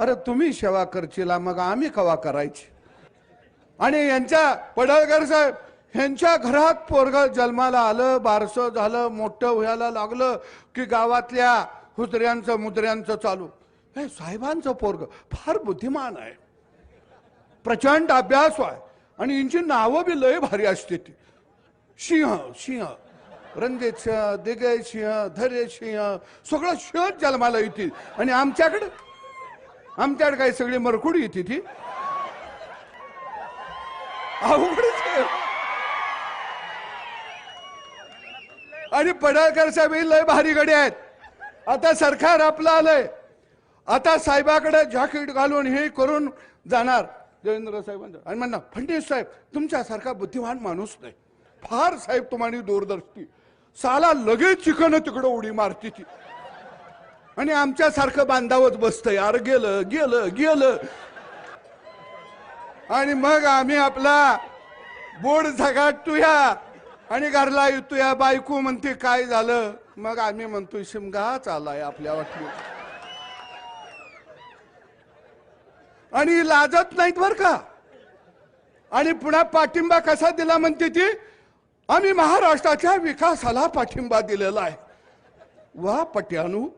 अरे तुम्ही सेवा करशीला मग आम्ही कवा करायची? आणि यांच्या पडळकर साहेब ह्यांच्या घरात पोरग जन्माला आलं बारसं झालं मोठं व्हायला लागलं की गावातल्या हुजऱ्यांचं मुद्र्यांचं चालू. हे साहेबांचं पोरग फार बुद्धिमान आहे. प्रचंड अभ्यास आहे. आणि यांची नावं बी लय भारी असते ती. सिंह सिंह रणजित सिंह दिग्गज सिंह धैर्य सिंह सगळं सिंह जन्माला येतील. आणि आमच्याकडे आमच्याकडे काही सगळी मरकुडी येते ती अवघडच आणि पडळकर साहेब हे लय भारी गडी आहेत. आता सरकार आपलं आलंय. आता साहेबाकडे जॅकेट घालून हे करून जाणार. देवेंद्र साहेबांचं आणि म्हणणार फडणवीस साहेब तुमच्यासारखा बुद्धिमान माणूस नाही. फार साहेब तुम्हाला दूरदर्शी साला लगेच चिकन तिकडं उडी मारती ती. आणि आमच्यासारखं बांधावत बसतंय अरे गेलं गेलं गेलं. आणि मग आम्ही आपला बोर्ड झगाटतोया आणि घरला येतोया बायको म्हणते काय झालं? मग आम्ही म्हणतोय शिमगाच आलाय आपल्या वाटली. आणि लाजत नाहीत बर का? आणि पुन्हा पाठिंबा कसा दिला म्हणते ती? आम्ही महाराष्ट्राच्या विकासाला पाठिंबा दिलेला आहे. वा पट्यानू.